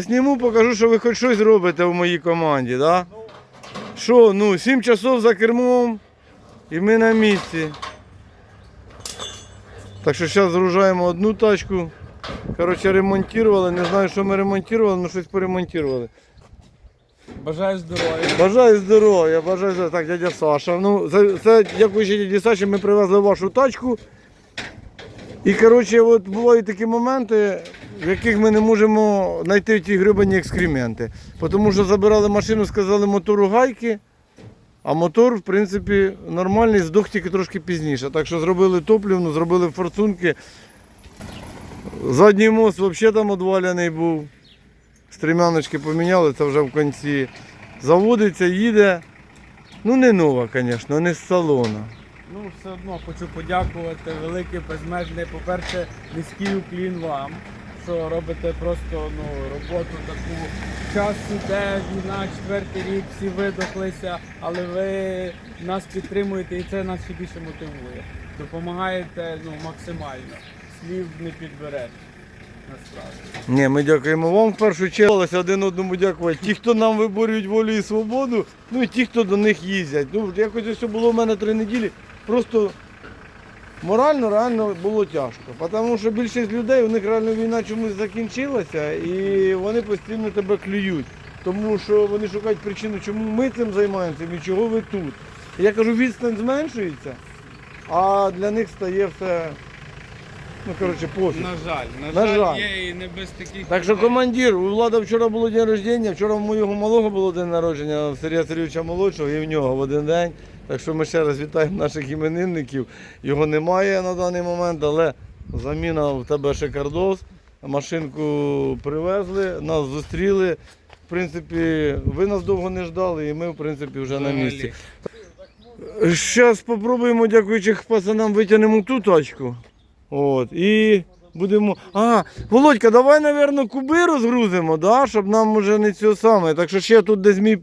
Зніму, покажу, що ви хоч щось робите в моїй команді, да? Що, ну, 7 часов за кермом і ми на місці. Так що зараз згружаємо одну тачку. Коротше, ремонтували. Не знаю, що ми ремонтували, але щось поремонтували. Бажаю здоров'я. Бажаю здоров'я, бажаю здоров'я. Так, дядя Саша. Ну, це, це дякуючи дяді Саші, ми привезли вашу тачку. І коротше, от бувають такі моменти, в яких ми не можемо знайти ті грибані екскременти. Тому що забирали машину, сказали мотору гайки, а мотор, в принципі, нормальний, здох тільки трошки пізніше. Так що зробили топлівну, зробили форсунки. Задній мост взагалі там одваляний був. Стрімяночки поміняли, це вже в кінці. Заводиться, їде. Ну не нова, звісно, не з салона. Ну, все одно хочу подякувати велике, безмежне. По-перше, низький уклін вам, що робите просто ну, роботу таку. Час іде, війна, четвертий рік, всі видохлися, але ви нас підтримуєте і це нас ще більше мотивує. Допомагаєте ну, максимально. Слів не підбереш. Насправді. Ні, ми дякуємо вам в першу чергу. Один одному дякувати. Ті, хто нам виборюють волю і свободу, ну і ті, хто до них їздять. Ну, якось ось було в мене три неділі. Просто морально реально було тяжко. Тому що більшість людей, у них реально війна чомусь закінчилася і вони постійно тебе клюють. Тому що вони шукають причину, чому ми цим займаємося і чого ви тут. Я кажу, відстань зменшується, а для них стає все, ну коротше, пофіг. На жаль, на, На жаль, жаль. є і не без таких. Так що командир, у Влада вчора було день рождення, вчора в моєго малого було день народження, Сергія Сергійовича молодшого і в нього в один день. Так що ми ще раз вітаємо наших іменинників. Його немає на даний момент, але заміна в тебе шикардос. Машинку привезли, нас зустріли. В принципі, ви нас довго не ждали і ми, в принципі, вже на місці. Зараз спробуємо, дякуючи пацанам, витягнемо ту тачку. От, і будемо. А, Володька, давай, напевно, куби розгрузимо, да? щоб нам уже не цього саме. Так що ще тут десь мій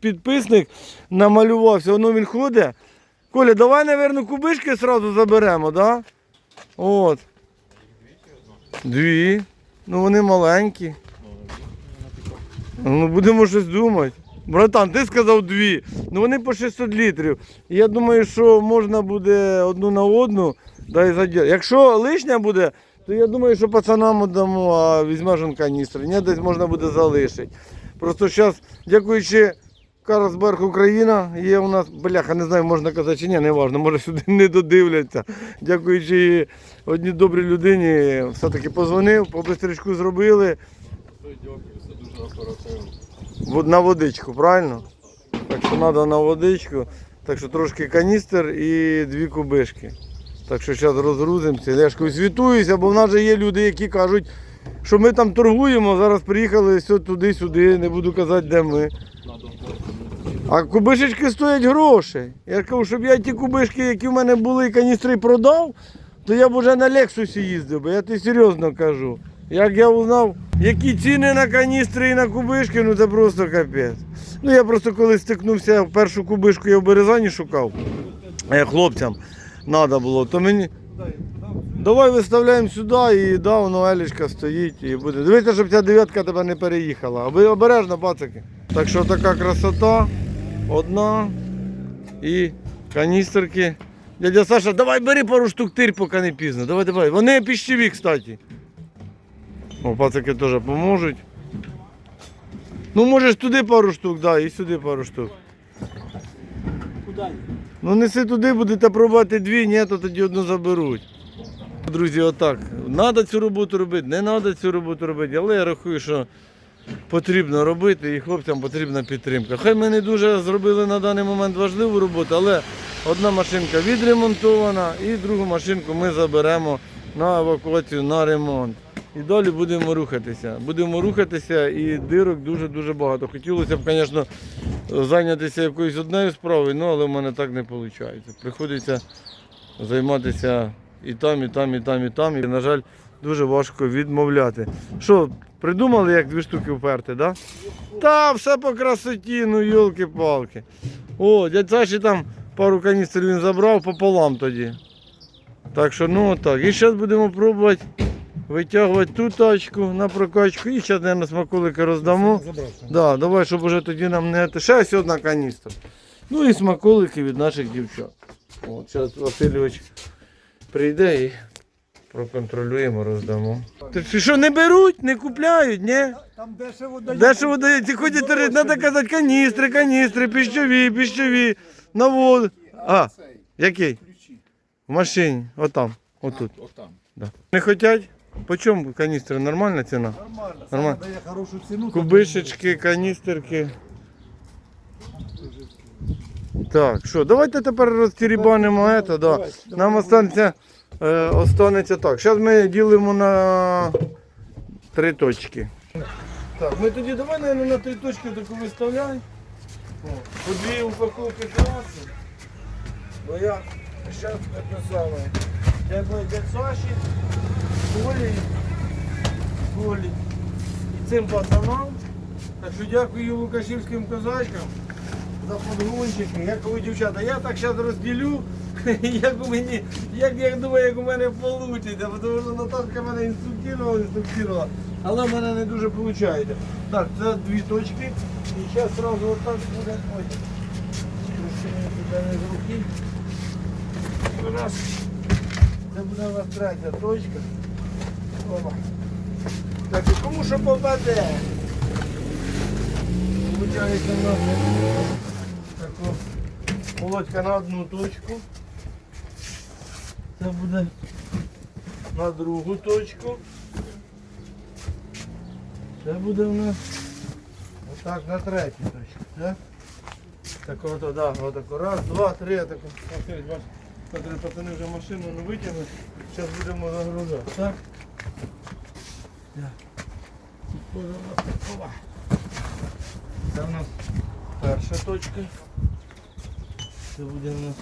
підписник намалювався, воно він ходить. Коля, давай, напевно, кубишки одразу заберемо, да? От. Дві. Ну вони маленькі. Ну будемо щось думати. Братан, ти сказав дві. Ну вони по 600 літрів. Я думаю, що можна буде одну на одну. Дай заділ. Якщо лишня буде, то я думаю, що пацанам дамо, а візьмеш он каністри. Ні, десь можна буде залишити. Просто зараз, дякуючи Карлсберг Україна, є у нас, бляха, не знаю, можна казати чи ні, не важно, може сюди не додивляться. Дякуючи одній добрій людині, все-таки позвонив, по бистричку зробили. На водичку, правильно? Так що треба на водичку. Так що трошки каністр і дві кубишки. Так що зараз розгрузимося. Я ж кажу, бо в нас же є люди, які кажуть, що ми там торгуємо, зараз приїхали туди-сюди, не буду казати, де ми. А кубишечки стоять гроші. Я кажу, щоб я ті кубишки, які в мене були, каністри продав, то я б уже на Лексусі їздив, бо я тобі серйозно кажу. Як я узнав, які ціни на каністри і на кубишки, ну це просто капець. Ну я просто коли стикнувся, першу кубишку я в Березані шукав, е, хлопцям треба було, то мені. Давай виставляємо сюди і да, воно елічка стоїть і буде. Дивіться, щоб ця дев'ятка тебе не переїхала. Аби обережно, пацики. Так що така красота. Одна і каністерки. Дядя Саша, давай бери пару штук тир, поки не пізно. Давай, давай. Вони піщеві, кстати. О, пацики теж поможуть. Ну, можеш туди пару штук, да, і сюди пару штук. Куди? Ну неси туди, будете пробувати дві, ні, то тоді одну заберуть. Друзі, отак. Треба цю роботу робити, не треба цю роботу робити, але я рахую, що потрібно робити і хлопцям потрібна підтримка. Хай ми не дуже зробили на даний момент важливу роботу, але одна машинка відремонтована і другу машинку ми заберемо на евакуацію, на ремонт. І далі будемо рухатися. Будемо рухатися і дирок дуже-дуже багато. Хотілося б, звісно, зайнятися якоюсь однією справою, ну, але в мене так не виходить. Приходиться займатися і там, і там, і там, і там. І, на жаль, дуже важко відмовляти. Що, придумали, як дві штуки вперти, так? Да? Та, все по красоті, ну йолки-палки. О, дядь Саші там пару каністрів він забрав пополам тоді. Так що, ну так. І зараз будемо пробувати витягувати ту тачку на прокачку і зараз, мабуть, смаколики роздамо. Да, давай, щоб уже тоді нам не. Ще ось одна каністра. Ну і смаколики від наших дівчат. От, зараз Васильович прийде і проконтролюємо, роздамо. Ти що, не беруть, не купляють, ні? Там дешево дають. Дешево дають, ті ходять, треба казати каністри, каністри, піщові, піщові, на воду. А, який? В машині, отам, отут. Отам. Да. Не хотять? По чому каністри? Нормальна ціна? Нормально. Нормально. Дає хорошу ціну. Кубишечки, каністерки. Так, що, давайте тепер розтірібанимо це, да. Нам останеться, е, останеться так. Зараз ми ділимо на три точки. Так, ми тоді давай, наверное, на три точки таку виставляй. О, По дві упаковки краси. Бо я зараз це саме. Дякую дядь Саші, Колі, Колі і цим пацанам. Так що дякую лукашівським козачкам за подгончики. Як ви, дівчата, я так зараз розділю, як у мені, як я думаю, як у мене вийде, тому що Наташка мене інструктувала, інструктувала, але в мене не дуже виходить. Так, це дві точки. І зараз одразу отак буде. Ой, трошки мені туди не з руки. Раз. Це буде у нас третя точка. Опа. Так, і кому що попаде? Получається у нас тако молодька на одну точку. Це буде на другу точку. Це буде у нас отак на третю точку. Так? Так от, да, отако. Раз, два, три, отако. Василь, пацани вже машину не витягнуть. Зараз будемо загружати. Так? Так. Це у нас перша точка. Це буде у нас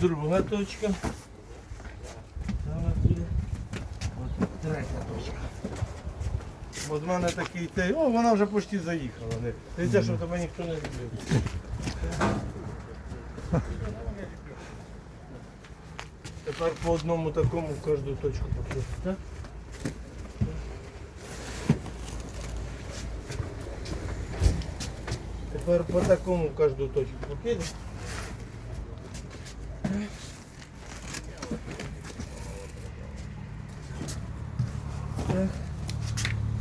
друга точка. Буде от третя точка. От в мене такий цей. О, вона вже почти заїхала. Не. Дивіться, щоб тебе ніхто не збив. Тепер по одному такому в кожну точку покрити. Тепер по такому кожну точку покидаємо. Так.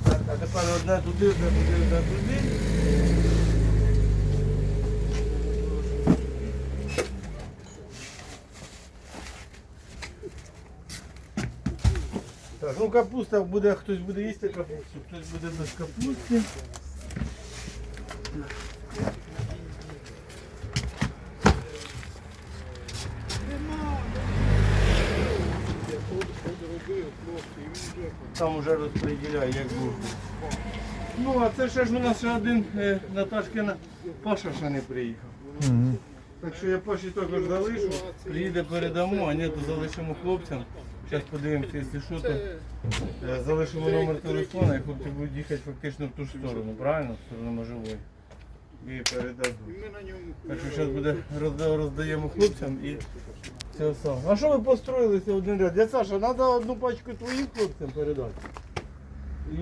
Так, а тепер одне туди, одне туди, одне туди. Так, ну капуста буде, хтось буде їсти капусту, хтось буде без капусти. Там вже розподіляє, як буде. Ну, а це ще ж у нас ще один е, Наташкина Паша ще не приїхав. Так що я Паші також залишу, приїде передамо, а ні, то залишимо хлопцям. Зараз подивимося, якщо що, то е, залишимо номер телефона і хлопці будуть їхати фактично в ту ж сторону, правильно? В сторону Можової. І передадуть. Так що зараз буде роздаємо хлопцям і це саме. А що ви построїлися один ряд? Я Саша, треба одну пачку твоїм хлопцям передати.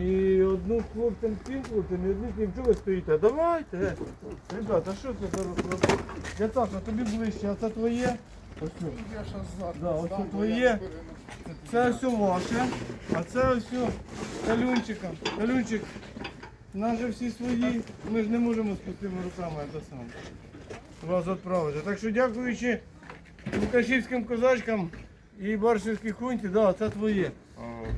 І одну хлопцям тим хлопцям, і одну тим, чого ви стоїте? Давайте. е. Ребята, що це за розклад? Я Саша, тобі ближче, а це твоє? Ось це. Да, ось це твоє. Це все ваше, а це ось калюнчика. Калюнчик, наші всі свої, ми ж не можемо з пустими руками це саме. Вас відправити. Так що дякуючи Лукашівським козачкам і Баршівській хунті, да, це твоє.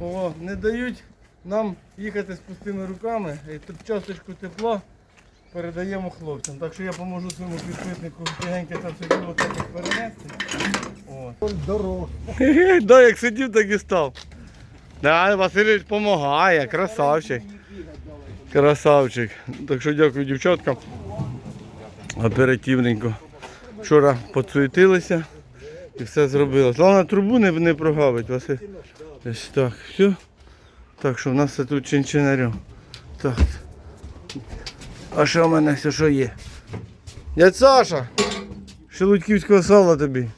О, не дають нам їхати з пустими руками. І тут часточку тепла передаємо хлопцям. Так що я поможу своєму підписнику тягеньке це все діло так перенести. О. Дорог. Да, як сидів, так і став. Да, Васильович допомагає, красавчик. Красавчик. Так що дякую дівчаткам. Оперативненько. Вчора поцуетилися і все зробили. Головне трубу не, не прогавить, Василь. Ось так, все. Так що в нас все тут чинчинарем. Так. А що в мене все що є? Дядь Саша! Шелудьківського сала тобі.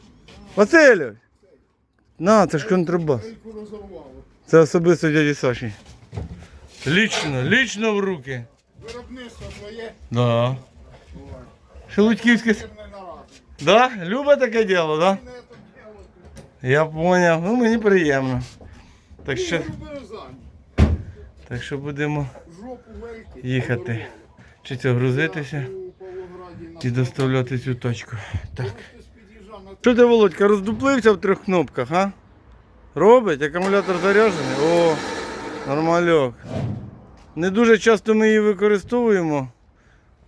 Васильович! На, це ж контрабас. Це особисто дяді Саші. Лічно, лічно в руки. Виробництво своє Да. Шелудьківське. Да? Любить таке діло, да? Я поняв. Ну мені приємно. Так що, так що будемо їхати. Чи це грузитися і доставляти цю точку. Так. Що ти, Володька, роздуплився в трьох кнопках, а? Робить? Акумулятор заряджений? О, нормальок. Не дуже часто ми її використовуємо,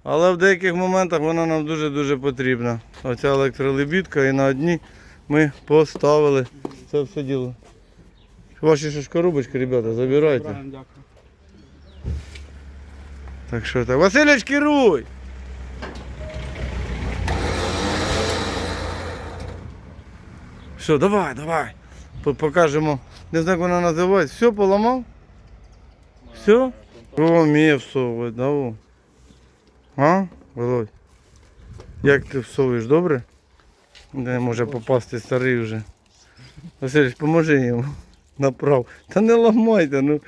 але в деяких моментах вона нам дуже-дуже потрібна. Оця електролебідка і на одні ми поставили це все діло. Ваші ще ж коробочки, ребята, забирайте. Так що так. Василич, керуй! Все, давай, давай. Покажемо. Не знаю, як вона називається. Все, поламав? Все? О, вміє всовувати, да? А, Володь? Як ти всовуєш, добре? Не може попасти старий вже. Василич, поможи йому. Направ. Та не ламайте, ну.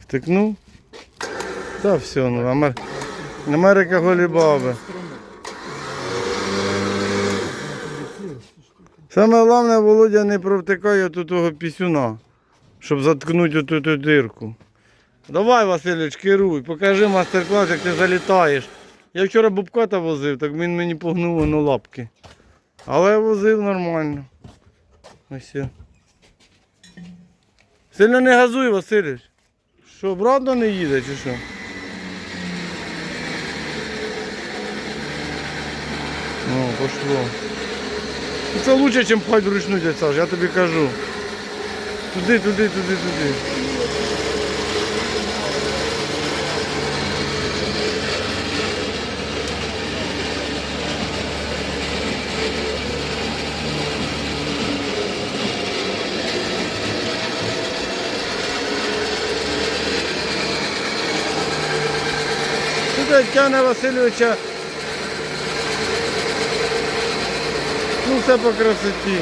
Втикнув? Та все, ну, Амер... Америка голі баби. Саме головне, Володя не провтикає тут того пісюна, щоб заткнути оту ту дирку. Давай, Васильович, керуй, покажи мастер-клас, як ти залітаєш. Я вчора бубката возив, так він мені погнув воно лапки. Але возив нормально. Ось. Сильно не газуй, Васильович. Що, обратно не їде чи що? Ну, пошло. Ну, Це лучше, ніж пхати вручну, дядь я тобі кажу. Туди, туди, туди, туди. Туди Тяна Васильовича. Ну все по красоті.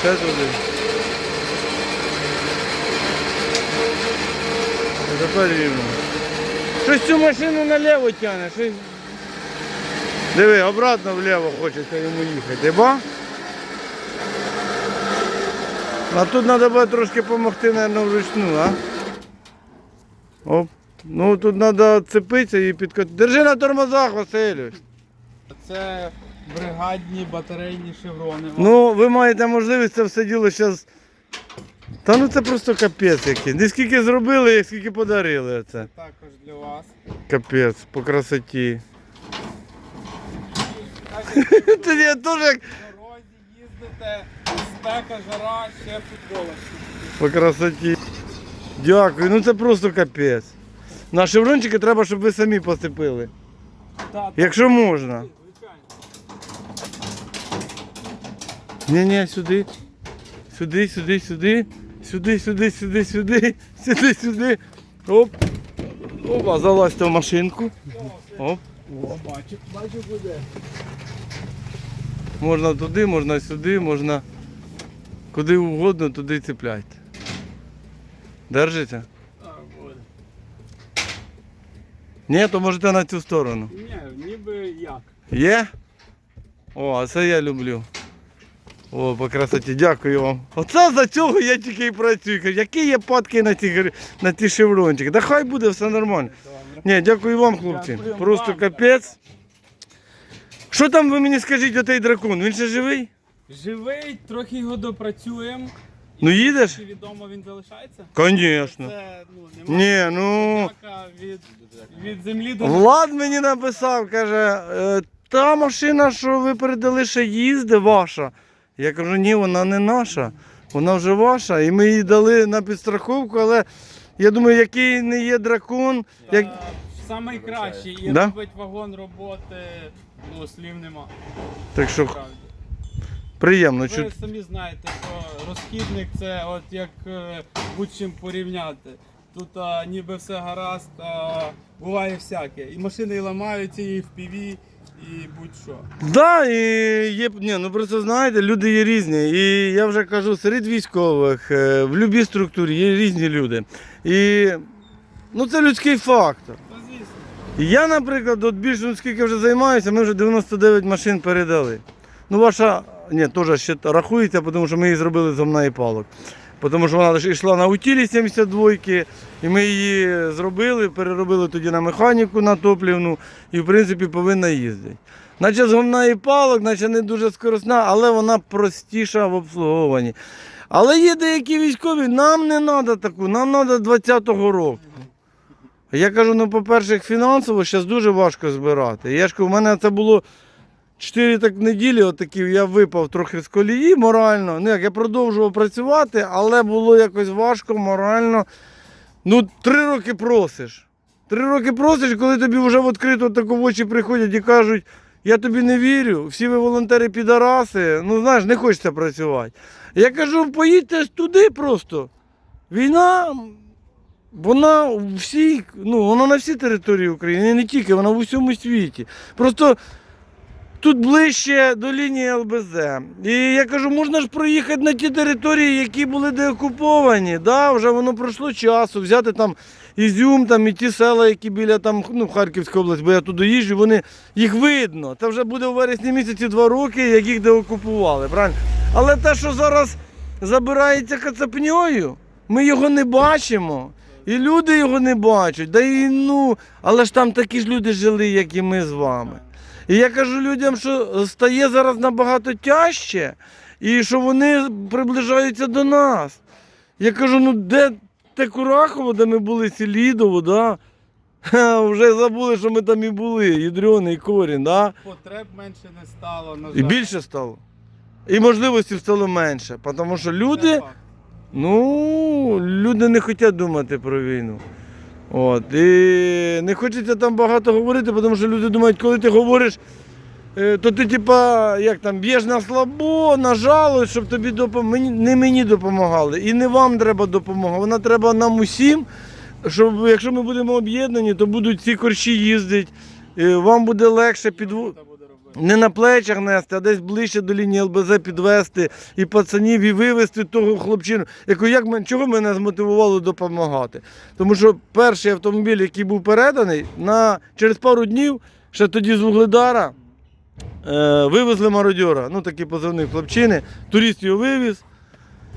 Ще туди. Тепер рівно. Щось цю машину наліво тягне. Щось... Диви, обратно вліво хочеться йому їхати. Ба? А тут треба трошки допомогти, мабуть, вручну, а? Оп. Ну тут треба цепитися і підкотити. Держи на тормозах, Васильович. Це бригадні батарейні шеврони. Ну, ви маєте можливість це все діло зараз. Та ну це просто капець який. Не скільки зробили, як скільки подарили це. Також для вас. Капець, по красоті. Тоді я теж як В дорозі їздите, спека, жара, ще футболочки. по красоті. Дякую, ну це просто капець. На шеврончики треба, щоб ви самі посипили. Так, Якщо можна. звичайно. Ні, ні, сюди. Сюди, сюди, сюди. Сюди, сюди, сюди, сюди. Сюди, сюди. Оп. Опа, залазьте в машинку. Оп. Бачу, бачу буде. Можна туди, можна сюди, можна куди угодно, туди цепляйте. Держите? Так, буде. Ні, то можете на цю сторону. Ні, ніби як. Є? О, а це я люблю. О, по красоті, дякую вам. Оце за цього я тільки і працюю. Які є падки на ті, на ті шеврончики? Да хай буде все нормально. Ні, дякую вам, хлопці. Просто капець. Що там ви мені скажіть, отей дракон? Він ще живий? Живий, трохи його допрацюємо. Ну їдеш? Чи відомо він залишається? Звісно. Це ну, немає Ні, ну. від, від землі до Влад мені написав, каже, «Е, та машина, що ви передали, ще їзде ваша. Я кажу, ні, вона не наша, вона вже ваша. І ми її дали на підстраховку, але я думаю, який не є дракон, як... Та Самий кращий і Да? робить вагон роботи, ну слів нема. так що Справді. Приємно. Ви Чу... самі знаєте, що розхідник це от як е, будь-чим порівняти. Тут а, ніби все гаразд, а буває всяке. І машини і ламаються, і в піві, і будь-що. Да, і є, ні, ну просто знаєте, люди є різні. І я вже кажу, серед військових, е, в будь-якій структурі є різні люди. І ну, це людський фактор. Та звісно. Я, наприклад, от більше ну, скільки вже займаюся, ми вже 99 машин передали. Ну, ваша, ні, теж ще рахується, тому що ми її зробили з гомна і палок. Тому що вона ж йшла на утілі 72 і ми її зробили, переробили тоді на механіку на топлівну і, в принципі, повинна їздити. Наче з гомна і палок, наче не дуже скоросна, але вона простіша в обслуговуванні. Але є деякі військові, нам не треба таку, нам треба 20-го року. Я кажу, ну, по-перше, фінансово зараз дуже важко збирати. Я ж кажу, у мене це було 4 так неділі, отакі, я випав трохи з колії морально. Ну, як я продовжував працювати, але було якось важко морально. Ну, три роки просиш. Три роки просиш, коли тобі вже в відкрито тако в очі приходять і кажуть, я тобі не вірю, всі ви волонтери підараси, ну знаєш, не хочеться працювати. Я кажу, поїдьте туди просто. Війна, вона всій, ну, вона на всій території України, не тільки, вона в усьому світі. Просто тут ближче до лінії ЛБЗ. І я кажу, можна ж проїхати на ті території, які були деокуповані. Да, вже воно пройшло часу, взяти там Ізюм, там і ті села, які біля там, ну, Харківська область, бо я туди їжджу, вони їх видно. Це вже буде у вересні місяці два роки, як їх деокупували. Правильно? Але те, що зараз забирається кацапньою, ми його не бачимо. І люди його не бачать. Да і, ну, але ж там такі ж люди жили, як і ми з вами. І я кажу людям, що стає зараз набагато тяжче, і що вони приближаються до нас. Я кажу, ну де те Курахово, де ми були, Селідово, да? Ха, вже забули, що ми там і були, ядрений корінь, да? Потреб менше не стало, на жаль. І більше стало. І можливостей стало менше. Тому що люди. Ну, люди не хочуть думати про війну. От. І не хочеться там багато говорити, тому що люди думають, коли ти говориш, е, то ти типа, як там, б'єш на слабо, на жалость, щоб тобі допомогли. Не мені допомагали. І не вам треба допомога. Вона треба нам усім. Щоб якщо ми будемо об'єднані, то будуть ці корчі їздити. е, Вам буде легше підву... Не на плечах нести, а десь ближче до лінії ЛБЗ підвести і пацанів, і вивезти того хлопчину. Яку, як мен, чого мене змотивувало допомагати? Тому що перший автомобіль, який був переданий, на, через пару днів, ще тоді з Вугледара, е, вивезли мародьора. Ну, такі позивні хлопчини. Турист його вивіз.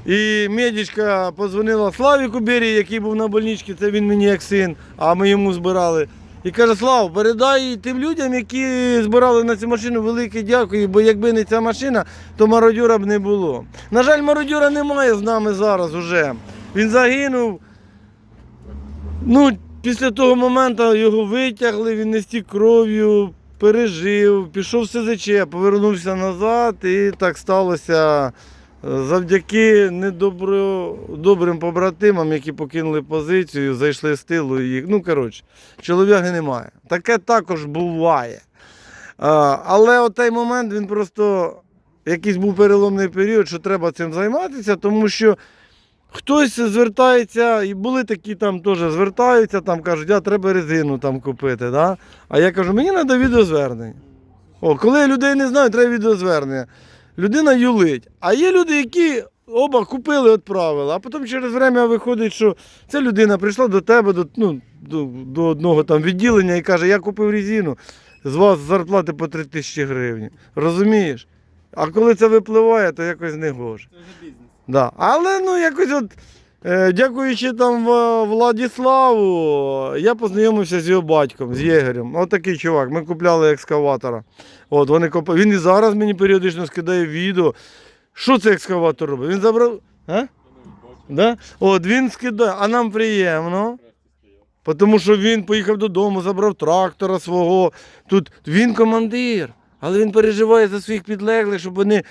І медичка позвонила Славіку Бері, який був на больничці, це він мені як син, а ми йому збирали. І каже, Слав, передай тим людям, які збирали на цю машину, велике дякую, бо якби не ця машина, то мародьора б не було. На жаль, мародьора немає з нами зараз уже. Він загинув. Ну, після того моменту його витягли, він не стік кров'ю, пережив, пішов в СЗЧ, повернувся назад, і так сталося завдяки недобро, добрим побратимам, які покинули позицію, зайшли з тилу їх. Ну, коротше, чоловіка немає. Таке також буває. А, але от момент він просто якийсь був переломний період, що треба цим займатися, тому що хтось звертається, і були такі там теж звертаються, там кажуть, а треба резину там купити. Да? А я кажу, мені треба відеозвернення. О, коли я людей не знаю, треба відеозвернення. Людина юлить. А є люди, які оба купили, відправили, а потім через время виходить, що ця людина прийшла до тебе, до, ну, до, до одного там відділення і каже, я купив резину, з вас зарплати по 3 тисячі гривень. Розумієш? А коли це випливає, то якось не гоже. Це вже бізнес. Да. Але ну якось от, е, дякуючи там Владіславу, я познайомився з його батьком, з Єгерем. От такий чувак. Ми купляли екскаватора. От, вони копа... Він і зараз мені періодично скидає відео. Що цей екскаватор робить? Він забрав. А? Да? От він скидає, а нам приємно. Тому що він поїхав додому, забрав трактора свого. Тут він командир, але він переживає за своїх підлеглих, щоб вони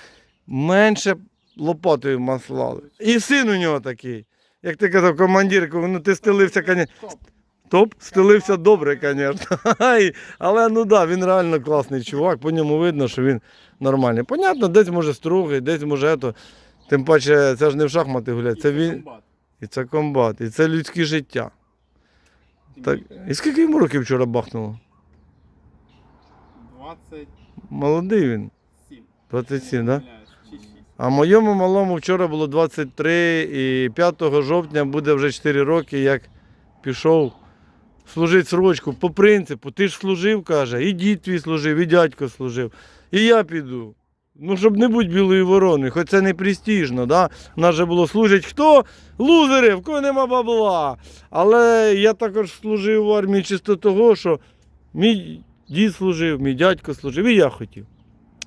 менше лопатою маслали. І син у нього такий. Як ти казав, командир, ну ти стелився, звісно. Топ, стелився добре, звісно. Але ну да, він реально класний чувак, по ньому видно, що він нормальний. Понятно, десь може строгий, десь може ето. Тим паче, це ж не в шахмати гулять, це він. І це комбат, і це людське життя. Так. І скільки йому років вчора бахнуло? 27. Молодий він. 27, так? Да? А моєму малому вчора було 23 і 5 жовтня буде вже 4 роки, як пішов служити срочку. По принципу, ти ж служив, каже, і дід твій служив, і дядько служив. І я піду. Ну, щоб не бути білою вороною, хоч це не престижно, да? Нас же було служить хто? Лузери, в кого нема бабла. Але я також служив в армії чисто того, що мій дід служив, мій дядько служив, і я хотів.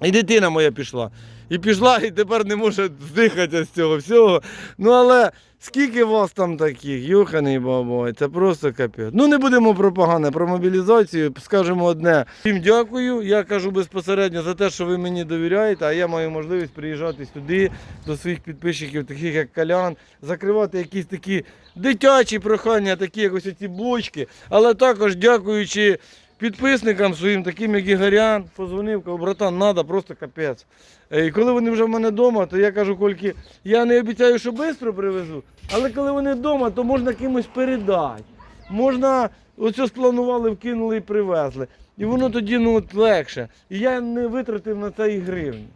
І дитина моя пішла. І пішла, і тепер не може здихатися з цього всього. Ну але скільки вас там таких, юханий бабой, це просто капець. Ну не будемо про погане, про мобілізацію, скажемо одне. Всім дякую. Я кажу безпосередньо за те, що ви мені довіряєте, а я маю можливість приїжджати сюди до своїх підписчиків, таких як Калян, закривати якісь такі дитячі прохання, такі як ось ці блочки. Але також дякуючи підписникам своїм, таким як Ігорян, позвонив, кажу, братан, треба, просто капець. Е, І коли вони вже в мене вдома, то я кажу, Кольки, я не обіцяю, що швидко привезу, але коли вони вдома, то можна кимось передати. Можна, оце спланували, вкинули і привезли. І воно тоді ну, от легше. І я не витратив на це і гривні.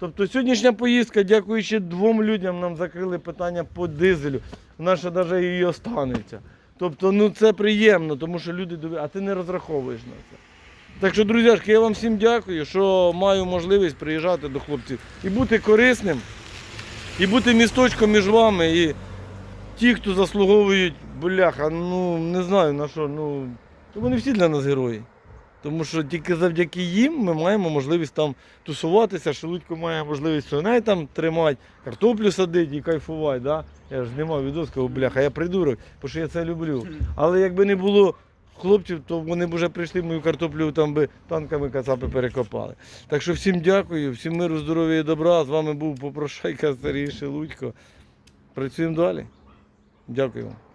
Тобто сьогоднішня поїздка, дякуючи двом людям, нам закрили питання по дизелю. Ще навіть і останеться. Тобто, ну це приємно, тому що люди дові- а ти не розраховуєш на це. Так що, друзяшки, я вам всім дякую, що маю можливість приїжджати до хлопців і бути корисним, і бути місточком між вами. І ті, хто заслуговують, бляха, ну не знаю на що, ну вони всі для нас герої. Тому що тільки завдяки їм ми маємо можливість там тусуватися, Шелудько має можливість свиней там тримати, картоплю садити і кайфувати. Да? Я ж знімав відос, кажу, бляха, я придурок, бо що я це люблю. Але якби не було хлопців, то вони б вже прийшли мою картоплю там би танками кацапи перекопали. Так що всім дякую, всім миру, здоров'я і добра. З вами був Попрошайка Старій Шелудько. Працюємо далі. Дякую вам.